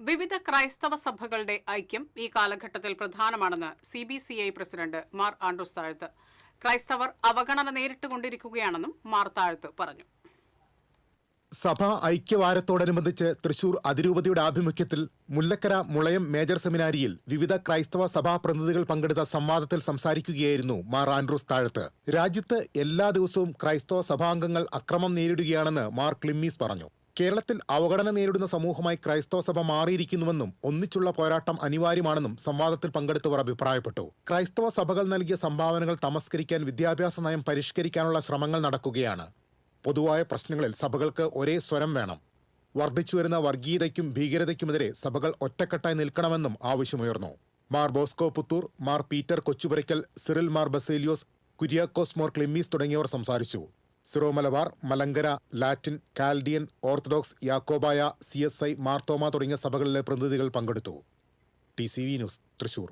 വിവിധ ക്രൈസ്തവ സഭകളുടെ ഐക്യം ഈ കാലഘട്ടത്തിൽ പ്രധാനമാണെന്ന് C B C I president Mar Andrews Thazhath. ക്രൈസ്തവർ അവഗണന നേരിട്ടുകൊണ്ടിരിക്കുകയാണെന്നും മാർ താഴ്ത്ത് പറഞ്ഞു. സഭാ ഐക്യവാരത്തോടനുബന്ധിച്ച് തൃശൂർ അതിരൂപതയുടെ ആഭിമുഖ്യത്തിൽ മുല്ലക്കര മുളയം മേജർ സെമിനാരിയിൽ വിവിധ ക്രൈസ്തവ സഭാ പ്രതിനിധികൾ പങ്കെടുത്ത സംവാദത്തിൽ സംസാരിക്കുകയായിരുന്നു മാർ ആൻഡ്രൂസ് താഴത്ത്. രാജ്യത്ത് എല്ലാ ദിവസവും ക്രൈസ്തവ സഭാംഗങ്ങൾ അക്രമം നേരിടുകയാണെന്ന് മാർ ക്ലിമ്മീസ് പറഞ്ഞു. കേരളത്തിൽ അവഗണന നേരിടുന്ന സമൂഹമായി ക്രൈസ്തവ സഭ മാറിയിരിക്കുന്നുവെന്നും ഒന്നിച്ചുള്ള പോരാട്ടം അനിവാര്യമാണെന്നും സംവാദത്തിൽ പങ്കെടുത്തവർ അഭിപ്രായപ്പെട്ടു. ക്രൈസ്തവ സഭകൾ നൽകിയ സംഭാവനകൾ തമസ്കരിക്കാൻ വിദ്യാഭ്യാസ നയം പരിഷ്കരിക്കാനുള്ള ശ്രമങ്ങൾ നടക്കുകയാണ്. പൊതുവായ പ്രശ്നങ്ങളിൽ സഭകൾക്ക് ഒരേ സ്വരം വേണം. വർദ്ധിച്ചുവരുന്ന വർഗീയതയ്ക്കും ഭീകരതയ്ക്കുമെതിരെ സഭകൾ ഒറ്റക്കെട്ടായി നിൽക്കണമെന്നും ആവശ്യമുയർന്നു. Mar Bosco Puthur Mar Peter Kochupurackal Cyril Mar Baselios Kuriakose Mor Cleemis തുടങ്ങിയവർ സംസാരിച്ചു. Syro Malabar Malankara Latin Chaldean Orthodox Yakobaya C S I Marthoma തുടങ്ങിയ സഭകളിലെ പ്രതിനിധികൾ പങ്കെടുത്തു. T C V news Thrissur.